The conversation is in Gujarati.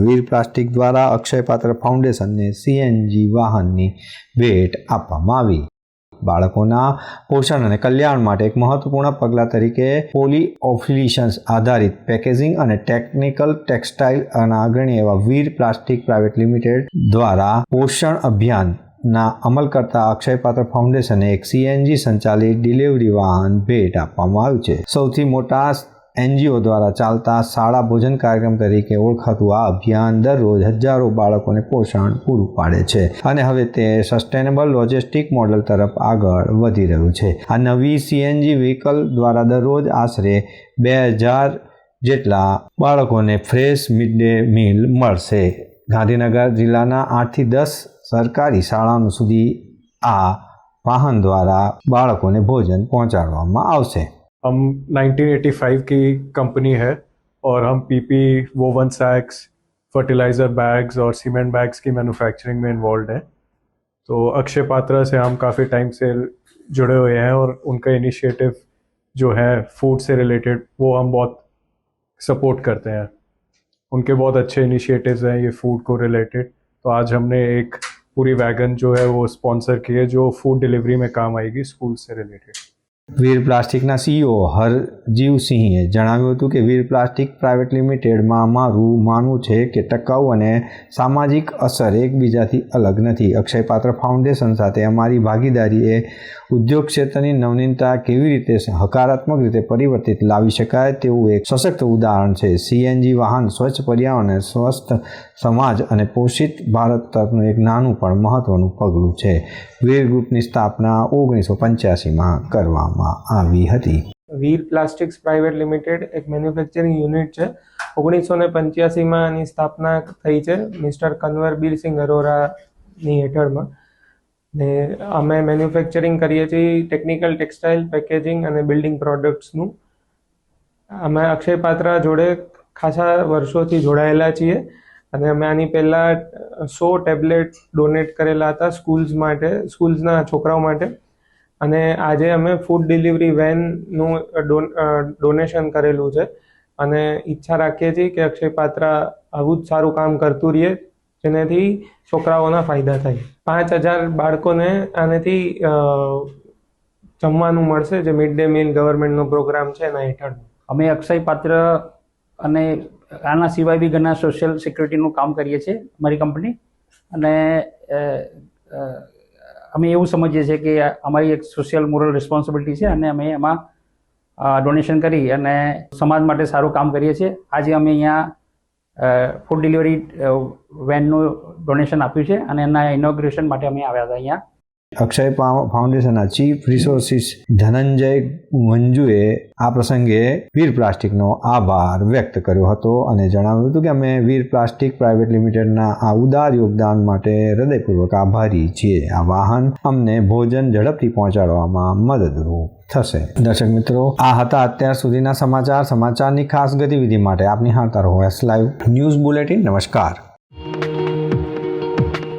વીર પ્લાસ્ટિક દ્વારા અક્ષયપાત્ર ફાઉન્ડેશનને સીએનજી વાહનની ભેટ આપવામાં આવી. બાળકોના પોષણ અને કલ્યાણ માટે એક મહત્વપૂર્ણ પગલાં તરીકે પોલી ઓફિલિશન્સ આધારિત પેકેજિંગ અને ટેકનિકલ ટેક્સટાઇલ અને અગ્રણી એવા વીર પ્લાસ્ટિક પ્રાઇવેટ લિમિટેડ દ્વારા પોષણ અભિયાન ના અમલ કરતા અક્ષયપાત્ર ફાઉન્ડેશને એક સીએનજી સંચાલિત ડિલિવરી વાહન ભેટ આપવામાં આવ્યું છે. સૌથી મોટા એનજીઓ દ્વારા ચાલતા શાળા ભોજન કાર્યક્રમ તરીકે ઓળખાતું આ અભિયાન દરરોજ હજારો બાળકોને પોષણ પૂરું પાડે છે અને હવે તે સસ્ટેનેબલ લોજિસ્ટિક મોડલ તરફ આગળ વધી રહ્યું છે. આ નવી સીએનજી વ્હીકલ દ્વારા દરરોજ આશરે બે હજાર જેટલા બાળકોને ફ્રેશ મિડ ડે મીલ મળશે. ગાંધીનગર જિલ્લાના આઠથી દસ સરકારી શાળાઓ સુધી આ વાહન દ્વારા બાળકોને ભોજન પહોંચાડવામાં આવશે. हम 1985 की कंपनी है और हम PP, woven sacks, fertilizer bags और सीमेंट बैग्स की मैन्युफैक्चरिंग में इन्वॉल्व हैं। तो अक्षय पात्रा से हम काफ़ी टाइम से जुड़े हुए हैं और उनका इनिशिएटिव जो है फ़ूड से रिलेटेड वो हम बहुत सपोर्ट करते हैं। उनके बहुत अच्छे इनिशिएटिव्स हैं, ये फ़ूड को रिलेटेड तो आज हमने एक पूरी वैगन जो है वो स्पॉन्सर की है, जो फ़ूड डिलीवरी में काम आएगी स्कूल से रिलेटेड વીર પ્લાસ્ટિકના સીઈઓ હરજીવસિંહે જણાવ્યું હતું કે વીર પ્લાસ્ટિક પ્રાઇવેટ લિમિટેડમાં મારું માનવું છે કે ટકાઉ અને સામાજિક અસર એકબીજાથી અલગ નથી. અક્ષયપાત્ર ફાઉન્ડેશન સાથે અમારી ભાગીદારી એ ઉદ્યોગ ક્ષેત્રની નવનીનતા કેવી રીતે હકારાત્મક રીતે પરિવર્તિત લાવી શકાય તેવું એક સશક્ત ઉદાહરણ છે. સીએનજી વાહન, સ્વચ્છ પર્યાવરણ સ્વસ્થ સમાજ અને પોષિત ભારત તરફનું એક નાનું પણ મહત્વનું પગલું છે. વીર ગ્રુપની સ્થાપના ઓગણીસો પંચ્યાસીમાં કરવામાં આવી હતી. વીર પ્લાસ્ટિક્સ પ્રાઇવેટ લિમિટેડ એક મેન્યુફેક્ચરિંગ યુનિટ છે. ઓગણીસો ને પંચ્યાસીમાં એની સ્થાપના થઈ છે મિસ્ટર કન્વર બીરસિંહ અરોરાની હેઠળમાં. ને અમે મેન્યુફેક્ચરિંગ કરીએ છીએ ટેકનિકલ ટેક્સટાઇલ પેકેજિંગ અને બિલ્ડિંગ પ્રોડક્ટ્સનું. અમે અક્ષય પાત્રા જોડે ખાસા વર્ષોથી જોડાયેલા છીએ અને અમે આની પહેલાં સો ટેબ્લેટ ડોનેટ કરેલા હતા સ્કૂલ્સ માટે, સ્કૂલ્સના છોકરાઓ માટે. અને આજે અમે ફૂડ ડિલિવરી વેનનું ડોનેશન કરેલું છે. અને ઈચ્છા રાખીએ છીએ કે અક્ષય પાત્રા આવું જ સારું કામ કરતું રહીએ, જેનાથી છોકરાઓના ફાયદા થાય. પાંચ હજાર બાળકોને આનેથી જમવાનું મળશે, જે મિડ ડે મિલ ગવર્મેન્ટનો પ્રોગ્રામ છે એના હેઠળ. અમે અક્ષય પાત્ર અને આના સિવાય બી ઘણા સોશિયલ સિક્યુરિટીનું કામ કરીએ છીએ અમારી કંપની અને અમે એવું સમજીએ છીએ કે અમારી એક સોશિયલ મોરલ રિસ્પોન્સિબિલિટી છે અને અમે એમાં ડોનેશન કરી અને સમાજ માટે સારું કામ કરીએ છીએ. આજે અમે અહીંયા ફૂડ ડિલિવરી વેનનું ડોનેશન આપ્યું છે અને એના ઇનોગ્રેશન માટે અમે આવ્યા હતા અહીંયા. અક્ષય ફાઉન્ડેશનના ચીફ રિસોર્સિસ ધનંજય મંજુએ આ પ્રસંગે વીર પ્લાસ્ટિકનો આભાર વ્યક્ત કર્યો હતો અને જણાવ્યું હતું કે અમે વીર પ્લાસ્ટિક પ્રાઇવેટ લિમિટેડના આ ઉદાર યોગદાન માટે હૃદયપૂર્વક આભારી છીએ. આ વાહન અમને ભોજન ઝડપથી પહોંચાડવામાં મદદરૂપ થશે. દર્શક મિત્રો, આ હતા અત્યાર સુધીના સમાચાર. સમાચારની ખાસ ગતિવિધિ માટે આપની હાલતા રહો એસ લાઈવ ન્યૂઝ બુલેટિન નમસ્કાર.